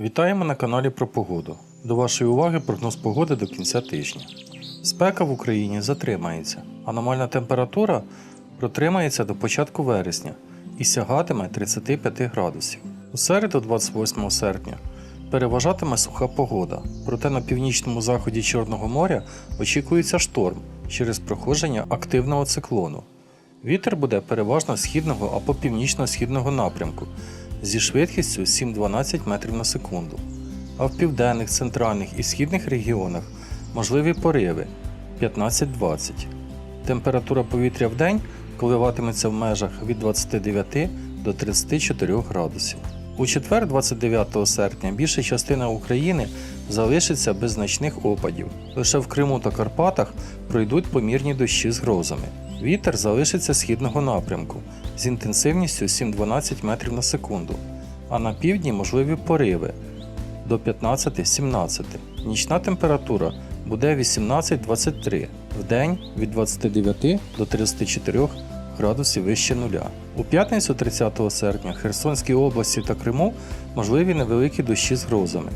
Вітаємо на каналі про погоду. До вашої уваги прогноз погоди до кінця тижня. Спека в Україні затримається. Аномальна температура протримається до початку вересня і сягатиме 35 градусів. У середу, 28 серпня, переважатиме суха погода, проте на північному заході Чорного моря очікується шторм через проходження активного циклону. Вітер буде переважно східного або північно-східного напрямку зі швидкістю 7-12 метрів на секунду. А в південних, центральних і східних регіонах можливі пориви 15-20. Температура повітря в день коливатиметься в межах від 29 до 34 градусів. У четвер, 29 серпня, більша частина України залишиться без значних опадів. Лише в Криму та Карпатах пройдуть помірні дощі з грозами. Вітер залишиться східного напрямку з інтенсивністю 7-12 метрів на секунду, а на півдні можливі пориви до 15-17. Нічна температура буде 18-23, вдень від 29 до 34 градусів вище нуля. У п'ятницю 30 серпня в Херсонській області та Криму можливі невеликі дощі з грозами.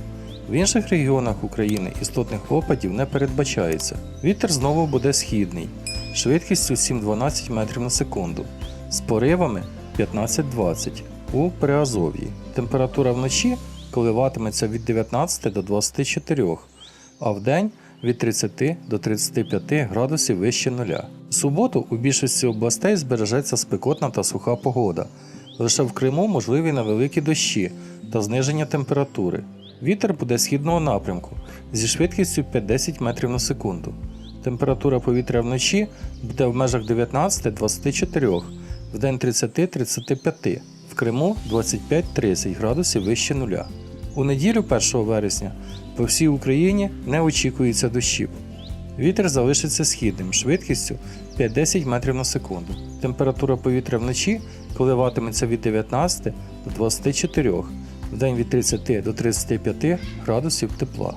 В інших регіонах України істотних опадів не передбачається. Вітер знову буде східний, швидкістю 7-12 метрів на секунду, з поривами 15-20 у Приазов'ї. Температура вночі коливатиметься від 19 до 24, а вдень від 30 до 35 градусів вище нуля. В суботу у більшості областей збережеться спекотна та суха погода. Лише в Криму можливі невеликі дощі та зниження температури. Вітер буде східного напрямку зі швидкістю 5-10 метрів на секунду. Температура повітря вночі буде в межах 19-24, вдень 30-35, в Криму 25-30 градусів вище нуля. У неділю 1 вересня по всій Україні не очікується дощів. Вітер залишиться східним швидкістю 5-10 метрів на секунду. Температура повітря вночі коливатиметься від 19 до 24, вдень від 30 до 35 градусів тепла.